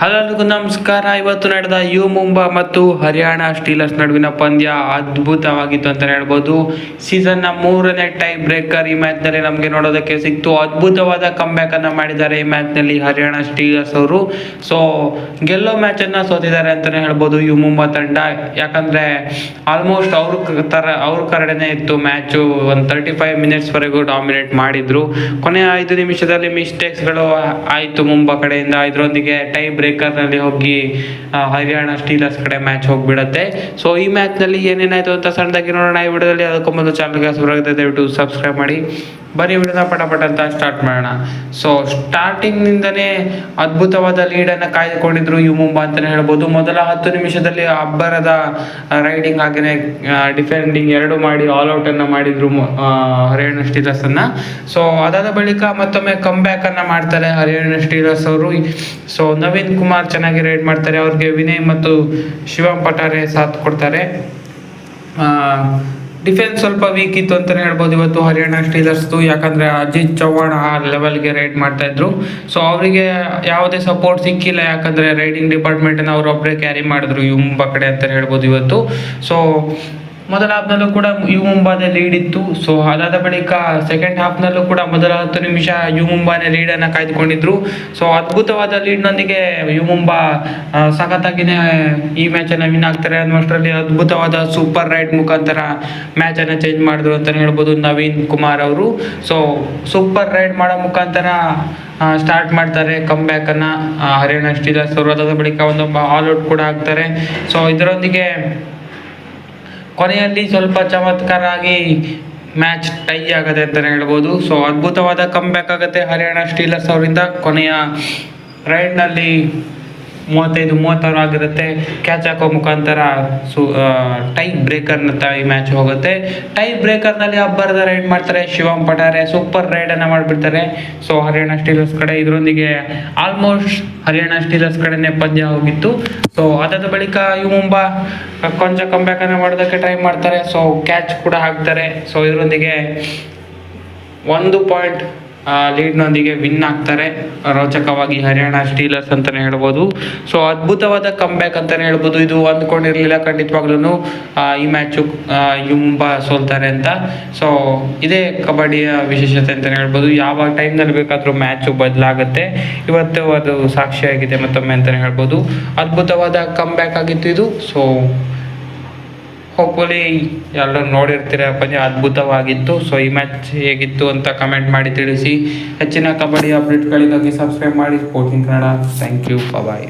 Hello ನಮಸ್ಕಾರ. ಇವತ್ತು ನಡೆದ ಯು ಮುಂಬಾ ಮತ್ತು ಹರಿಯಾಣ ಸ್ಟೀಲರ್ಸ್ ನಡುವಿನ ಪಂದ್ಯ ಅದ್ಭುತವಾಗಿತ್ತು ಅಂತ ಹೇಳ್ಬೋದು. ನ ಮೂರನೇ ಟೈ ಬ್ರೇಕರ್ ಈ ಮ್ಯಾಚ್ನಲ್ಲಿ ನಮಗೆ ನೋಡೋದಕ್ಕೆ ಸಿಕ್ತು. ಅದ್ಭುತವಾದ ಕಂಬ್ಯಾಕ್ ಅನ್ನ ಮಾಡಿದ್ದಾರೆ ಈ ಮ್ಯಾಚ್ನಲ್ಲಿ ಹರಿಯಾಣ ಸ್ಟೀಲರ್ಸ್ ಅವರು. ಸೊ ಗೆಲ್ಲೋ ಮ್ಯಾಚ್ ಅನ್ನ ಸೋತಿದ್ದಾರೆ ಅಂತಾನೆ ಹೇಳ್ಬೋದು ಯು ಮುಂಬಾ ತಂಡ. ಯಾಕಂದ್ರೆ ಆಲ್ಮೋಸ್ಟ್ ಅವ್ರ ತರ, ಅವ್ರ ಕರಡೆನೆ ಇತ್ತು ಮ್ಯಾಚು ಒಂದು ತರ್ಟಿ ಫೈವ್ ಮಿನಿಟ್ಸ್ ವರೆಗೂ ಡಾಮಿನೇಟ್ ಮಾಡಿದ್ರು. ಕೊನೆಯ ಐದು ನಿಮಿಷದಲ್ಲಿ ಮಿಸ್ಟೇಕ್ಸ್ಗಳು ಆಯ್ತು ಮುಂಬಾ ಕಡೆಯಿಂದ. ಇದರೊಂದಿಗೆ ಟೈ ನಲ್ಲಿ ಹೋಗಿ ಹರಿಯಾಣ ಸ್ಟೀಲರ್ಸ್ ಕಡೆ ಮ್ಯಾಚ್ ಹೋಗ್ಬಿಡತ್ತೆ. ಸೊ ಈ ಮ್ಯಾಚ್ನಲ್ಲಿ ಏನೇನಾಯ್ತು ಅಂತ ಸಣ್ಣದಾಗಿ ನೋಡೋಣ. ಈ ವಿಡಿಯೋದಲ್ಲಿ ಅದಕ್ಕೂ ಚಾನಲ್ಗೆ ಸಬ್ಸ್ಕ್ರೈಬ್ ದಯವಿಟ್ಟು ಸಬ್ಸ್ಕ್ರೈಬ್ ಮಾಡಿ. ಬರೀ ಬಿಡೋಣ ಪಟಪಟ ಪಟ ಅಂತ ಸ್ಟಾರ್ಟ್ ಮಾಡೋಣ. ಸೊ ಸ್ಟಾರ್ಟಿಂಗ್ ನಿಂದನೇ ಅದ್ಭುತವಾದ ಲೀಡನ್ನು ಕಾಯ್ದುಕೊಂಡಿದ್ರು ಯು ಮುಂಬಾ ಅಂತಾನೆ ಹೇಳ್ಬೋದು. ಮೊದಲ ಹತ್ತು ನಿಮಿಷದಲ್ಲಿ ಅಬ್ಬರದ ರೈಡಿಂಗ್ ಹಾಗೆಯೇ ಡಿಫೆಂಡಿಂಗ್ ಎರಡು ಮಾಡಿ ಆಲ್ ಔಟ್ ಅನ್ನ ಮಾಡಿದ್ರು ಹರಿಯಾಣ ಸ್ಟೀಲರ್ಸ್ ಅನ್ನ. ಸೊ ಅದಾದ ಬಳಿಕ ಮತ್ತೊಮ್ಮೆ ಕಮ್ ಬ್ಯಾಕ್ ಅನ್ನ ಮಾಡ್ತಾರೆ ಹರಿಯಾಣ ಸ್ಟೀಲರ್ಸ್ ಅವರು. ಸೊ ನವೀನ್ ಕುಮಾರ್ ಚೆನ್ನಾಗಿ ರೈಡ್ ಮಾಡ್ತಾರೆ. ಅವ್ರಿಗೆ ವಿನಯ್ ಮತ್ತು ಶಿವಂ ಪಟಾರೆ ಸಾಥ್ ಕೊಡ್ತಾರೆ. ಡಿಫೆನ್ಸ್ ಸ್ವಲ್ಪ ವೀಕ್ ಇತ್ತು ಅಂತಾನೆ ಹೇಳ್ಬೋದು. ಇವತ್ತು ಹರಿಯಾಣ ಸ್ಟೀಲರ್ಸ್ದು ಯಾಕಂದ್ರೆ ಅಜಿತ್ ಚೌಹಾಣ್ ಆ ಲೆವೆಲ್ಗೆ ರೈಡ್ ಮಾಡ್ತಾ ಇದ್ರು. ಸೊ ಅವರಿಗೆ ಯಾವುದೇ ಸಪೋರ್ಟ್ ಸಿಕ್ಕಿಲ್ಲ. ಯಾಕಂದ್ರೆ ರೈಡಿಂಗ್ ಡಿಪಾರ್ಟ್ಮೆಂಟ್ ಅನ್ನ ಅವ್ರು ಒಬ್ಬರೇ ಕ್ಯಾರಿ ಮಾಡಿದ್ರು. ಮುಂಬಾ ಕಡೆ ಅಂತ ಹೇಳ್ಬೋದು ಇವತ್ತು. ಸೊ ಮೊದಲ ಹಾಫ್ನಲ್ಲೂ ಕೂಡ ಯು ಮುಂಬಾದ ಲೀಡ್ ಇತ್ತು. ಸೊ ಅದಾದ ಬಳಿಕ ಸೆಕೆಂಡ್ ಹಾಫ್ನಲ್ಲೂ ಕೂಡ ಮೊದಲ ಹತ್ತು ನಿಮಿಷ ಯು ಮುಂಬಾನೇ ಲೀಡನ್ನು ಕಾಯ್ದುಕೊಂಡಿದ್ರು. ಸೊ ಅದ್ಭುತವಾದ ಲೀಡ್ನೊಂದಿಗೆ ಯು ಮುಂಬಾ ಸಖತ್ತಾಗಿನೇ ಈ ಮ್ಯಾಚನ್ನು ವಿನ್ ಆಗ್ತಾರೆ. ಅನ್ನುವಷ್ಟರಲ್ಲಿ ಅದ್ಭುತವಾದ ಸೂಪರ್ ರೈಡ್ ಮುಖಾಂತರ ಮ್ಯಾಚನ್ನು ಚೇಂಜ್ ಮಾಡಿದ್ರು ಅಂತಲೇ ಹೇಳ್ಬೋದು ನವೀನ್ ಕುಮಾರ್ ಅವರು. ಸೊ ಸೂಪರ್ ರೈಡ್ ಮಾಡೋ ಮುಖಾಂತರ ಸ್ಟಾರ್ಟ್ ಮಾಡ್ತಾರೆ ಕಮ್ ಬ್ಯಾಕನ್ನು ಹರಿಯಾಣ ಸ್ಟೀಲರ್ಸ್ ಅವರು. ಅದಾದ ಬಳಿಕ ಒಂದು ಆಲ್ ಔಟ್ ಕೂಡ ಆಗ್ತಾರೆ. ಸೊ ಇದರೊಂದಿಗೆ ಕೊನೆಯಲ್ಲಿ ಸ್ವಲ್ಪ ಚಮತ್ಕಾರ ಆಗಿ ಮ್ಯಾಚ್ ಟೈ ಆಗದೆ ಅಂತಲೇ ಹೇಳ್ಬೋದು. ಸೊ ಅದ್ಭುತವಾದ ಕಮ್ ಬ್ಯಾಕ್ ಆಗುತ್ತೆ ಹರಿಯಾಣ ಸ್ಟೀಲರ್ಸ್ ಅವರಿಂದ. ಕೊನೆಯ ರೈಡ್ನಲ್ಲಿ ಮೂವತ್ತೈದು, ಮೂವತ್ತಾರು ಆಗಿರುತ್ತೆ. ಕ್ಯಾಚ್ ಹಾಕೋ ಮುಖಾಂತರ ಸು ಟೈ ಬ್ರೇಕರ್ನ ಈ ಮ್ಯಾಚ್ ಹೋಗುತ್ತೆ. ಟೈ ಬ್ರೇಕರ್ನಲ್ಲಿ ಅಬ್ಬರದ ರೈಡ್ ಮಾಡ್ತಾರೆ. ಶಿವಂ ಪಟಾರೆ ಸೂಪರ್ ರೈಡನ್ನು ಮಾಡಿಬಿಡ್ತಾರೆ. ಸೊ ಹರಿಯಾಣ ಸ್ಟೀಲರ್ಸ್ ಕಡೆ ಇದರೊಂದಿಗೆ ಆಲ್ಮೋಸ್ಟ್ ಹರಿಯಾಣ ಸ್ಟೀಲರ್ಸ್ ಕಡೆನೇ ಪಂದ್ಯ ಹೋಗಿತ್ತು. ಸೊ ಅದಾದ ಬಳಿಕ ಇವು ಮುಂಬಾ, ಕೊಂಚ ಕಂಬ್ಯಾಕನ್ನು ಮಾಡೋದಕ್ಕೆ ಟ್ರೈ ಮಾಡ್ತಾರೆ. ಸೊ ಕ್ಯಾಚ್ ಕೂಡ ಹಾಕ್ತಾರೆ. ಸೊ ಇದರೊಂದಿಗೆ ಒಂದು ಪಾಯಿಂಟ್ ಲೀಡ್ನೊಂದಿಗೆ ವಿನ್ ಆಗ್ತಾರೆ. ರೋಚಕವಾಗಿ ಹರಿಯಾಣ ಸ್ಟೀಲರ್ಸ್ ಅಂತಲೇ ಹೇಳ್ಬೋದು. ಸೊ ಅದ್ಭುತವಾದ ಕಂಬ್ಯಾಕ್ ಅಂತಲೇ ಹೇಳ್ಬೋದು. ಇದು ಅಂದ್ಕೊಂಡಿರಲಿಲ್ಲ ಖಂಡಿತವಾಗ್ಲೂ ಈ ಮ್ಯಾಚು ಯುಂಬ ಸೋಲ್ತಾರೆ ಅಂತ. ಸೊ ಇದೇ ಕಬಡ್ಡಿಯ ವಿಶೇಷತೆ ಅಂತಲೇ ಹೇಳ್ಬೋದು. ಯಾವ ಟೈಮ್ನಲ್ಲಿ ಬೇಕಾದರೂ ಮ್ಯಾಚು ಬದಲಾಗುತ್ತೆ. ಇವತ್ತು ಅದು ಸಾಕ್ಷಿಯಾಗಿದೆ ಮತ್ತೊಮ್ಮೆ ಅಂತಲೇ ಹೇಳ್ಬೋದು. ಅದ್ಭುತವಾದ ಕಂಬ್ಯಾಕ್ ಆಗಿತ್ತು ಇದು. ಸೊ ಹೋಪ್ಫುಲಿ ಎಲ್ಲರೂ ನೋಡಿರ್ತೀರ, ಪಂದ್ಯ ಅದ್ಭುತವಾಗಿತ್ತು. ಸೊ ಈ ಮ್ಯಾಚ್ ಹೇಗಿತ್ತು ಅಂತ ಕಮೆಂಟ್ ಮಾಡಿ ತಿಳಿಸಿ. ಹೆಚ್ಚಿನ ಕಬಡ್ಡಿ ಅಪ್ಡೇಟ್ಗಳಿಗಾಗಿ ಸಬ್ಸ್ಕ್ರೈಬ್ ಮಾಡಿ. Sporting Kannada thank you bye